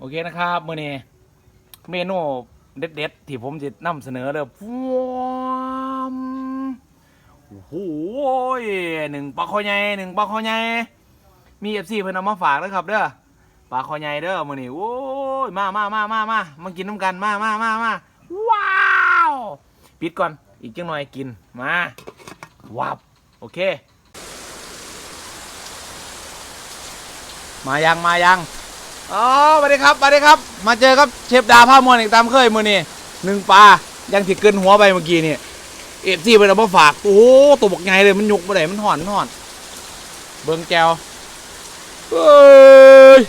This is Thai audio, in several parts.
โอเคนะครับมื้อนี้เมนูเด็ดๆที่ผมจะนำเสนอเลยว้ามโอ้โหหนึ่งปลาคอใหญ่หนึ่งปลาคอใหญ่มีเอฟซีเพิ่นเอามาฝากนะครับเด้อปลาคอใหญ่เด้อมื้อนี้โอ้ยมามามามามามากินน้ำกันมามามามาว้าวปิดก่อนอีกจังหน่อยกินมาวับโอเค มายังมายัง อ๋อสวัสดีครับสวัสดีครับ มาเจอครับเชฟดาผ้ามวนอีกตามเคยมือนี่หนึ่งปลายังถิเกินหัวไปเมื่อกี้นี่เอฟซีไปเอามาฝากโอ้ตัวบกไงเลยมันยุกมาไหนมันหอนมันหอน เบิ้งแก้วเฮ้ย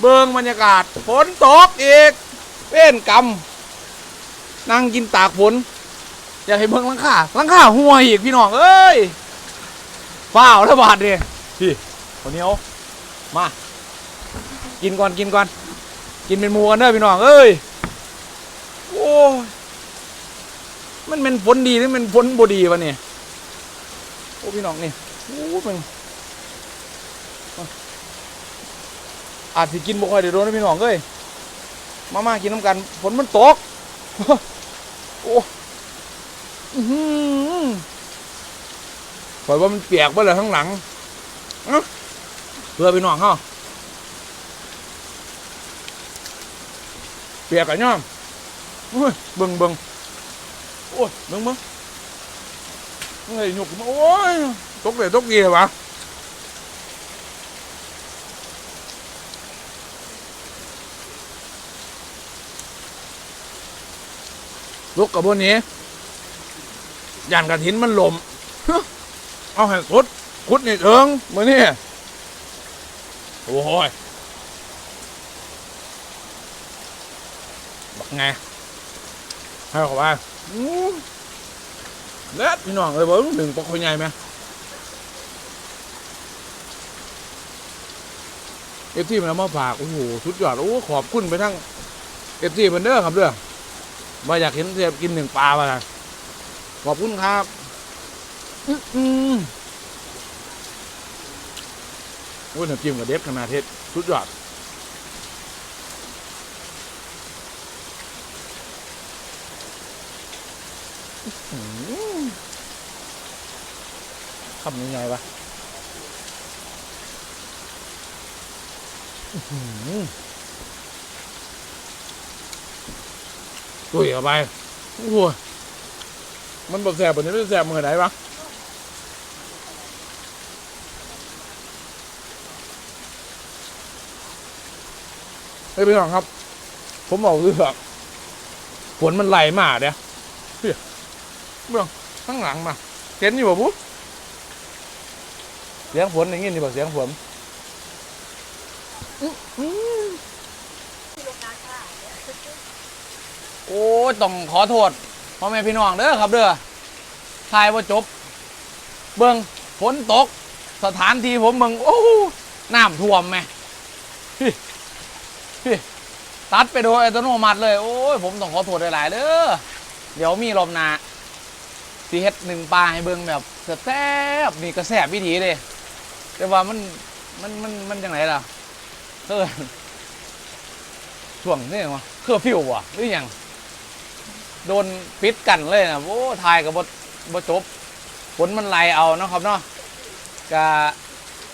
เบิ้งบรรยากาศฝนตกอีกเป็นกำนั่งกินตากฝนอยากให้เบิ้งลังคาลังคาหัวอีกพี่น้องเอ้ยฝ้าวแล้วบาดเนี่ยพี่คนเนี้ยมา กินก่อนกินก่อน กินเป็นหมูกันเด้อพี่น้องเอ้ยโอ้มันเป็นฝนดีหรือมันฝนบ่ดีวะเนี่ยโอ้พี่น้องนี่โอ้มันอาจสิกินบ่ค่อยได้โดนนะพี่น้องเอ้ยมามากินน้ำกันฝนมันตกโอ้อื้อหือปล่อยว่ามันเปียกเบ่เลยข้งหลังเพื่อพี่น้องเฮา เปียกอะย่อมโอ้ยเบิ่งเบิ่งโอ้ยเบิ่งเบิ่งเฮ้ยหยุกมาโอ้ยตกเลยตกเกียวะลุกกับบนนี้ยันกระถินมันหลมเอาให้คุดคุดนี่เถิงมือนี่โอ้ย บัก ไงให้เขาว่าเล็ดพี่น้องเลยบิ้งหนึ่งปกคนใหญ่ไหมเอฟซีมันเอามาฝาก โอ้โห สุดยอด โอ้ ขอบคุณไปทั้งเอฟซีมันเด้อครับเด้อมาอยากเห็นเสียบกินหนึ่งปลามาขอบคุณครับอื้ออือโอ้ยน้ำจิ้มกับเด็ดขนาดเทศสุดยอด ทำยังไงวะอื้ออตุ้ยเข้าไปโอ้โหมันแบบแสบแบบนี้ไม่แสบมือไหนวะเฮ้ยพี่น้องครับ ผมบอกเลยแบบฝนมันไหลมาเดี๋ย เบื้องข้างหลังมาเห็นอยู่ป่ะปุ๊บเสียงฝนอย่างงี้นี่บอกเสียงฝนโอ้ยต้องขอโทษพ่อแม่พี่น้องเด้อครับเด้อทายว่าจบ เบิ่งฝนตก สถานที่ผมเบิ่งโอ้น้ำท่วมไหมพี่พี่ตัดไปโดยอัตโนมัติเลย โอ้ยผมต้องขอโทษหลายๆเด้อเดี๋ยวมีรอบหน้า สีเฮ็ดหนึ่งปลาให้เบิ่งแบบแซ่บๆนี่ก็แซ่บวิธีเลยแต่ว่ามันมันมันมันจังไหนล่ะเออช่วงนี้วะเคอร์ฟิววะหรือยังโดนปิดกันเลยนะโอ้ทายกับบบบจบฝนมันไหลเอานะครับเนาะกะ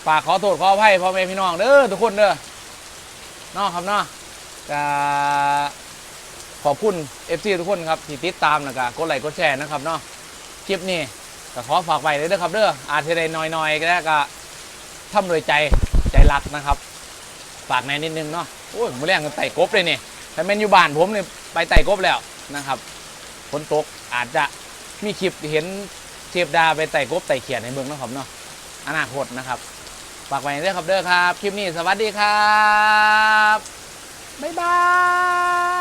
ฝากขอโทษขออภัยพ่อแม่พี่น้องเด้อทุกคนเด้อเนาะครับเนาะกะขอบคุณ FC ทุกคนครับที่ติดตามนะกะกดไลค์กดแชร์นะครับเนาะ ลิปนี้ก็ขอฝากไว้เลยเด้อครับเด้ออาจจะได้น้อยๆก็ได้ก็ทำโดยใจใจรักนะครับ ฝากในนิดนึงเนาะโอ้ยมือแรงกันไต่กบเลยนี่ถ้าเป็นอยู่บ้านผมเนี่ยไปไต่กบแล้วนะครับฝนตกอาจจะมีคลิปเห็นเทปดาไปไต่กบไต่เขียนในเมืองนะครับเนาะอนาคตนะครับฝากไว้เด้อครับเด้อครับ คลิปนี้สวัสดีครับ บ๊ายบาย